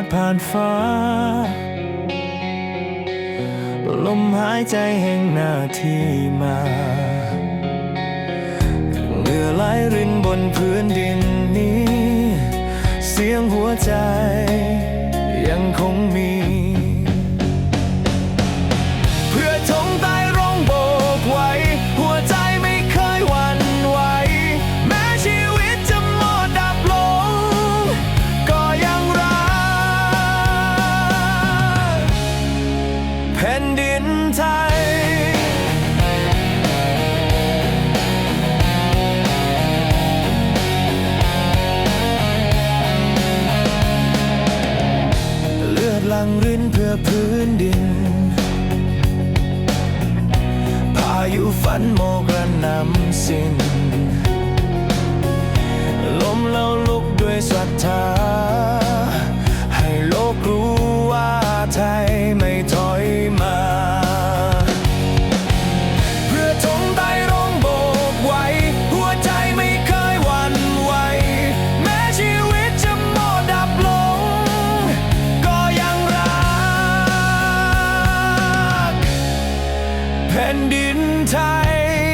ดผ่านฟ้า ลมหายใจแห่งหน้าที่มาเหงื่อไหลรินบนพื้นดินนี้ เสียงหัวใจยังคงมี ยังรินเพื่อพื้นดิน พายุฝันโมกระนำสิ้น แผ่นดินไทย